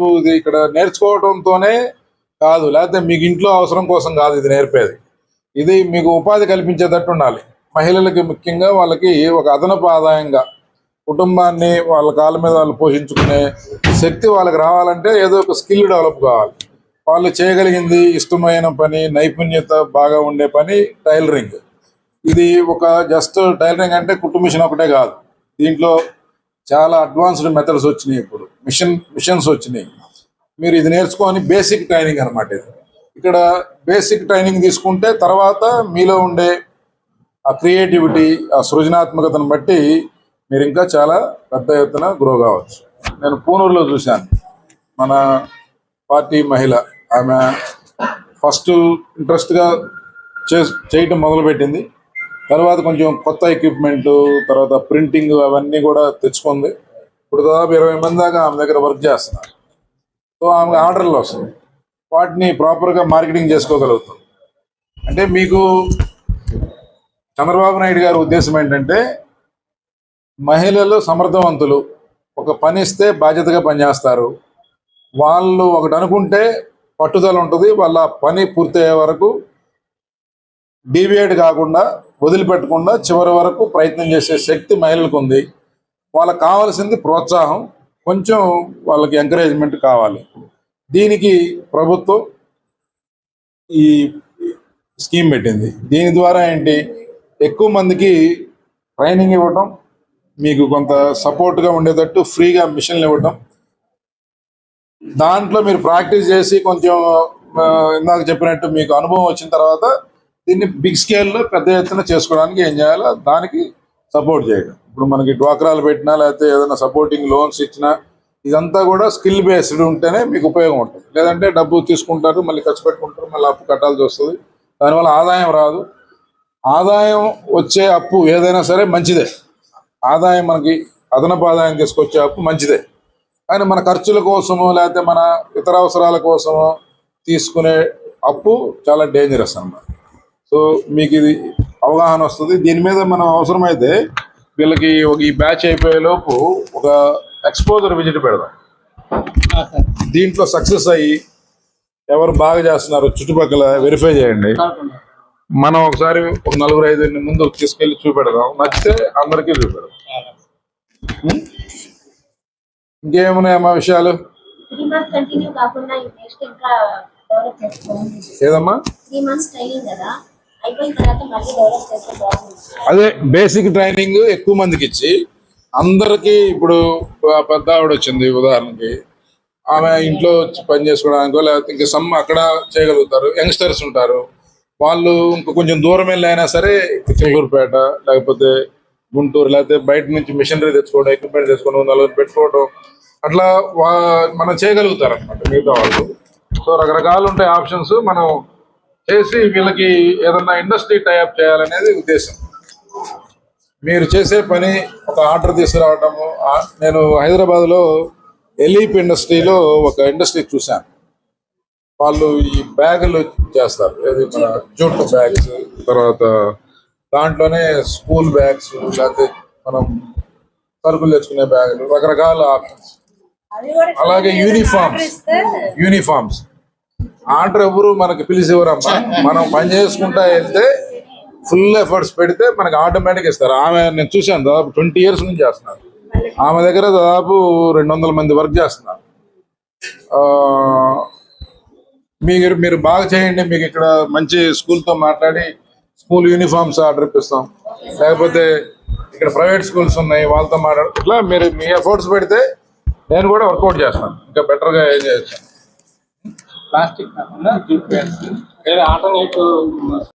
రేపు ఇది ఇక్కడ నేర్చుకోవడంతోనే కాదు లేకపోతే మీకు ఇంట్లో అవసరం కోసం కాదు ఇది నేర్పేది. ఇది మీకు ఉపాధి కల్పించేటట్టు ఉండాలి. మహిళలకి ముఖ్యంగా వాళ్ళకి ఒక అదనపు ఆదాయంగా కుటుంబాన్ని వాళ్ళ కాళ్ళ మీద వాళ్ళు పోషించుకునే శక్తి వాళ్ళకి రావాలంటే ఏదో ఒక స్కిల్ డెవలప్ కావాలి. వాళ్ళు చేయగలిగింది ఇష్టమైన పని నైపుణ్యత బాగా ఉండే పని టైలరింగ్. ఇది ఒక జస్ట్ టైలరింగ్ అంటే కుటుంబ మిషన్ ఒకటే కాదు. దీంట్లో చాలా అడ్వాన్స్డ్ మెథడ్స్ వచ్చినాయి ఇప్పుడు. మిషన్ మిషన్స్ వచ్చినాయి. మీరు ఇది నేర్చుకొని బేసిక్ ట్రైనింగ్ అనమాట ఇది. ఇక్కడ బేసిక్ ట్రైనింగ్ తీసుకుంటే తర్వాత మీలో ఉండే ఆ క్రియేటివిటీ ఆ సృజనాత్మకతను బట్టి మీరు ఇంకా చాలా పెద్ద ఎత్తున గ్రో కావచ్చు. నేను పూనూరులో చూశాను. మన పార్టీ మహిళ ఆమె ఫస్ట్ ఇంట్రెస్ట్గా చే చేయటం మొదలుపెట్టింది. తర్వాత కొంచెం కొత్త ఎక్విప్మెంట్ తర్వాత ప్రింటింగ్ అవన్నీ కూడా తెచ్చుకుంది. ఇప్పుడు దాదాపు ఇరవై మంది దాకా ఆమె దగ్గర వర్క్ చేస్తున్నారు. సో ఆమె ఆర్డర్లు వస్తుంది వాటిని ప్రాపర్గా మార్కెటింగ్ చేసుకోగలుగుతుంది అంటే మీకు చంద్రబాబు నాయుడు గారి ఉద్దేశం ఏంటంటే మహిళలు సమర్థవంతులు ఒక పని ఇస్తే బాధ్యతగా పనిచేస్తారు. వాళ్ళు ఒకటి అనుకుంటే పట్టుదల ఉంటుంది. వాళ్ళ పని పూర్తయ్యే వరకు డీవియేట్ కాకుండా వదిలిపెట్టకుండా చివరి వరకు ప్రయత్నం చేసే శక్తి మహిళలకు ఉంది వాళ్ళకి కావాల్సింది ప్రోత్సాహం కొంచెం వాళ్ళకి ఎంకరేజ్మెంట్ కావాలి. దీనికి ప్రభుత్వం ఈ స్కీమ్ పెట్టింది. దీని ద్వారా ఏంటి? ఎక్కువ మందికి ట్రైనింగ్ ఇవ్వటం మీకు కొంత సపోర్ట్గా ఉండేటట్టు ఫ్రీగా మిషన్లు ఇవ్వటం. దాంట్లో మీరు ప్రాక్టీస్ చేసి కొంచెం ఇందాక చెప్పినట్టు మీకు అనుభవం వచ్చిన తర్వాత దీన్ని బిగ్ స్కేల్లో పెద్ద ఎత్తున చేసుకోవడానికి ఏం చేయాలో దానికి సపోర్ట్ చేయడం. ఇప్పుడు మనకి డ్వాక్రాలు పెట్టినా లేకపోతే ఏదైనా సపోర్టింగ్ లోన్స్ ఇచ్చినా ఇదంతా కూడా స్కిల్ బేస్డ్ ఉంటేనే మీకు ఉపయోగం ఉంటుంది. లేదంటే డబ్బు తీసుకుంటారు మళ్ళీ ఖర్చు పెట్టుకుంటారు మళ్ళీ అప్పు కట్టాల్సి వస్తుంది. దానివల్ల ఆదాయం రాదు. ఆదాయం వచ్చే అప్పు ఏదైనా సరే మంచిదే. ఆదాయం మనకి అదనపు ఆదాయం తీసుకొచ్చే అప్పు మంచిదే. కానీ మన ఖర్చుల కోసము లేకపోతే మన ఇతర అవసరాల కోసమో తీసుకునే అప్పు చాలా డేంజరస్ అన్నమాట. సో మీకు ఇది అవగాహన వస్తుంది. దీని మీద మనం అవసరమైతే వీళ్ళకి ఒక ఈ బ్యాచ్ అయిపోయే లోపు ఒక ఎక్స్పోజర్ విజిట్ పెడదాం. దీంట్లో సక్సెస్ అయ్యి ఎవరు బాగా చేస్తున్నారు చుట్టుపక్కల వెరిఫై చేయండి. మనం ఒకసారి ఒక నలుగురు ఐదు ముందు తీసుకెళ్ళి చూపెడదాం. నచ్చితే అందరికీ చూపెడదాం? ఇంకేమున్నాయమ్మా విషయాలు? ఏదమ్మా? అదే బేసిక్ ట్రైనింగ్ ఎక్కువ మందికి ఇచ్చి అందరికీ ఇప్పుడు పెద్ద ఆవిడ వచ్చింది ఉదాహరణకి. ఆమె ఇంట్లో వచ్చి పని చేసుకోవడానికో లేకపోతే ఇంకా సమ్ అక్కడ చేయగలుగుతారు యంగ్స్టర్స్ ఉంటారు. వాళ్ళు ఇంకా కొంచెం దూరం వెళ్ళి అయినా సరే చిలకూరుపేట లేకపోతే గుంటూరు లేకపోతే బయట నుంచి మిషనరీ తెచ్చుకోవడం ఎక్విప్మెంట్ తెచ్చుకోవడం నలుగురు పెట్టుకోవడం అట్లా వా మనం చేయగలుగుతారు అనమాట మిగతా వాళ్ళు. సో రకరకాలు ఉంటాయి ఆప్షన్స్ మనం చేసి వీళ్ళకి ఏదన్నా ఇండస్ట్రీ టైఅప్ చేయాలనేది ఉద్దేశం. మీరు చేసే పని ఒక ఆర్డర్ తీసుకురావటము నేను హైదరాబాద్లో ఎలీప్ ఇండస్ట్రీలో ఒక ఇండస్ట్రీ చూశాను. వాళ్ళు ఈ బ్యాగులు చేస్తారు. ఏది మన జూట్ బ్యాగ్స్ తర్వాత దాంట్లోనే స్కూల్ బ్యాగ్స్ లేకపోతే మనం సరుకులు తెచ్చుకునే బ్యాగులు రకరకాల ఆప్షన్స్. అలాగే యూనిఫామ్స్. యూనిఫామ్స్. ఆర్డర్ ఎవరు మనకి పిలిచి ఎవరమ్మా మనం పని చేసుకుంటా వెళ్తే ఫుల్ ఎఫర్ట్స్ పెడితే మనకి ఆటోమేటిక్ ఇస్తారు. ఆమె నేను చూశాను దాదాపు ట్వంటీ ఇయర్స్ నుంచి చేస్తున్నారు ఆమె దగ్గర దాదాపు రెండు వందల మంది వర్క్ చేస్తున్నారు. ఆ, మీరు మీరు బాగా చేయండి మీకు ఇక్కడ మంచి స్కూల్తో మాట్లాడి స్కూల్ యూనిఫామ్స్ ఆర్డర్ ఇప్పిస్తాం. లేకపోతే ఇక్కడ ప్రైవేట్ స్కూల్స్ ఉన్నాయి వాళ్ళతో మాట్లాడు ఇట్లా మీరు మీ ఎఫర్ట్స్ పెడితే నేను కూడా వర్కౌట్ చేస్తాను. ఇంకా బెటర్గా ఏం చేయొచ్చు. ప్లాస్టిక్ కాకుండా జూట్ బ్యాగ్స్ వేరే ఆల్టర్నేటివ్